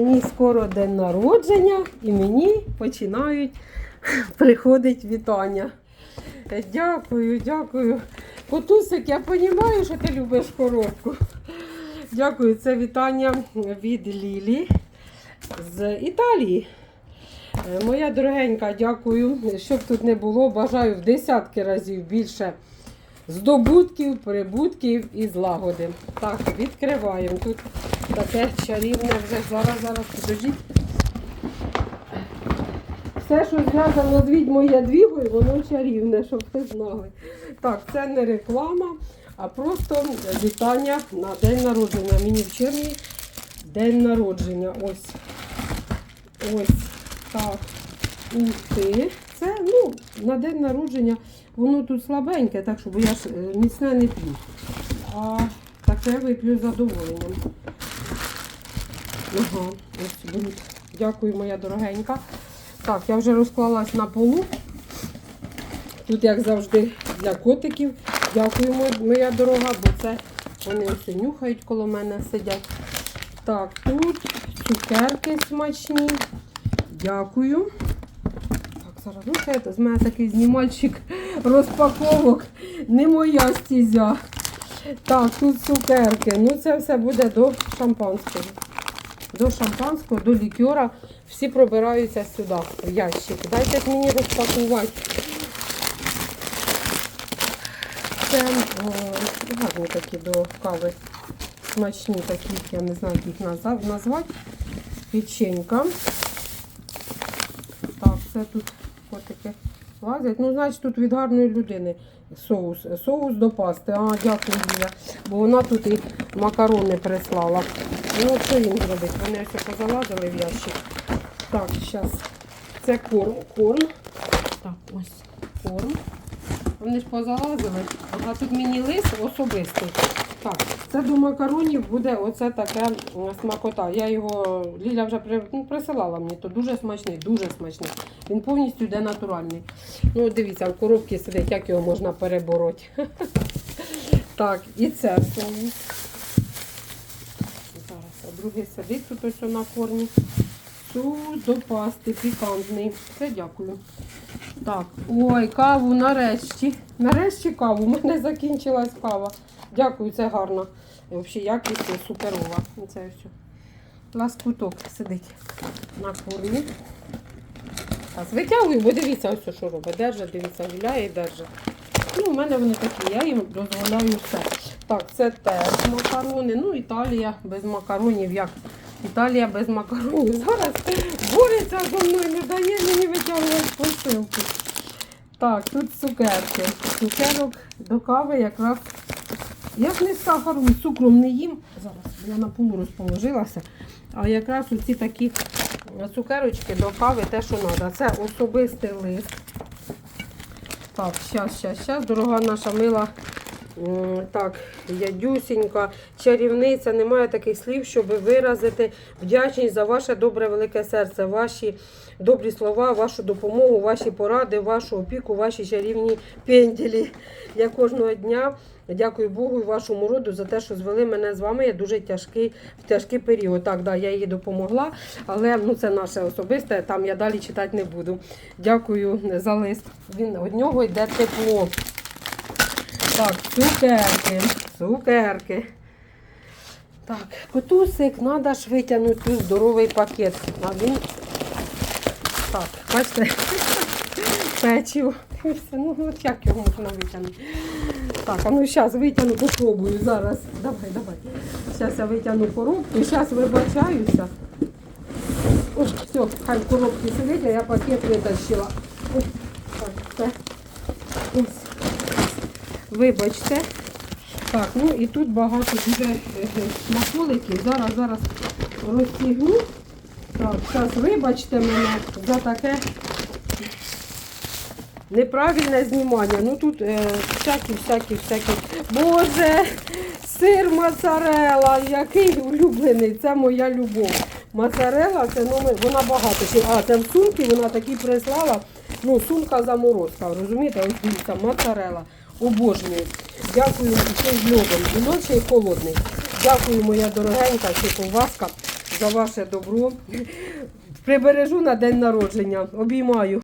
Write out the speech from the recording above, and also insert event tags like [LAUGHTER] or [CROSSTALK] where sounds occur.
Мені скоро день народження і мені починають [LAUGHS] приходити вітання. Дякую, дякую. Котусик, я розумію, що ти любиш коробку. Дякую, це вітання від Лілі з Італії. Е, Моя дорогенька, дякую. Щоб тут не було, бажаю в десятки разів більше здобутків, прибутків і злагоди. Так, відкриваємо. Тут таке чарівне вже зараз, зараз підождіть. Все, що зв'язано з відьмою Ядвігою, воно чарівне, щоб ви знали. Так, це не реклама, а просто вітання на день народження. Мені в червні день народження. Ось. Ось так. Ух ти. На день народження воно тут слабеньке, так що бо я ж е, міцне не п'ю. А таке вип'ю з задоволенням. Ага, ось беруть. Дякую, моя дорогенька. Так, я вже розклалась на полу. Тут, як завжди, для котиків. Дякую, моя дорога, бо це вони ось нюхають коло мене сидять. Так, тут цукерки смачні. Дякую. Так, ну це з мене такий знімальчик розпаковок. Не моя стізя. Так, тут цукерки. Ну це все буде до шампанського. До шампанського, до лікера. Всі пробираються сюди, в ящик. Дайте мені розпакувати. Це гарні такі до кави. Смачні такі, я не знаю, як їх назвати. Печенька. Так, це тут котики лазять. Ну, значить, тут від гарної людини соус. Соус до пасти. А, дякую, Юля. Бо вона тут і макарони прислала. Ну, що їм зробити? Вони все позалазили в ящик. Так, зараз. Це корм. Корм. Так, ось корм. Вони ж позалазили. А тут мені лист особистий. Так, це до макаронів буде оце таке смакота. Я його, Ліля вже ну, присилала мені, то дуже смачний, дуже смачний. Він повністю йде натуральний. Ну, дивіться, в коробці сидить, як його можна перебороти. [LAUGHS] Так, і це соус. Зараз, а другий сидить тут на корні. Соус до пасти, пікантний. Це дякую. Так, ой, каву нарешті. Нарешті каву. У мене закінчилась кава. Дякую, це гарно. Взагалі якість суперова. Це все. Ласкуток сидить на кормі. Витягую, бо дивіться, ось що робить. Держа, дивіться, гуляє і держа. Ну, у мене вони такі, я їм дозволяю все. Так, це теж макарони. Ну, Італія без макаронів. Як? Італія без макаронів. Зараз бореться зі мною, не дає мені витягувати посилку. Так, тут цукерки. Цукерок до кави якраз. Я ж не з сахаром, цукром не їм. Зараз я на полу розположилася. А якраз оці такі цукерочки до кави, те, що треба. Це особистий лист. Так, щас, щас, щас, дорога наша мила. Так, ядюсінька, чарівниця, немає таких слів, щоб виразити вдячність за ваше добре велике серце, ваші добрі слова, вашу допомогу, ваші поради, вашу опіку, ваші чарівні пенділі. Я кожного дня дякую Богу і вашому роду за те, що звели мене з вами. Я дуже тяжкий в тяжкий період. Так, да, я їй допомогла, але ну це наше особисте. Там я далі читати не буду. Дякую за лист. Він від нього йде тепло. Так, цукерки, цукерки. Так, котусик, треба ж витягнути здоровий пакет. А він. Так, бачите, [LAUGHS] печиво. Ну, от як його можна витягнути? Так, а ну зараз витягну, попробую зараз. Давай, давай. Зараз я витягну коробку, зараз вибачаюся. Ось, все, хай в коробці а я пакет витащила. Ось, так, все. Вибачте. Так, ну і тут багато дуже е, е, смаколиків. Зараз, зараз розтягну. Так, зараз вибачте мене за таке неправильне знімання. Ну тут е, всякі, всякі, всякі. Боже, сир моцарела, який улюблений, це моя любов. Моцарела, це номер, вона багато. А, це в сумці вона такі прислала. Ну, сумка заморозка, розумієте? Ось дивіться, моцарела. Обожнюю. Дякую ще з льодом. І ночі і холодний. Дякую, моя дорогенька, ще ковбаска. за ваше добро. Прибережу на день народження. Обіймаю.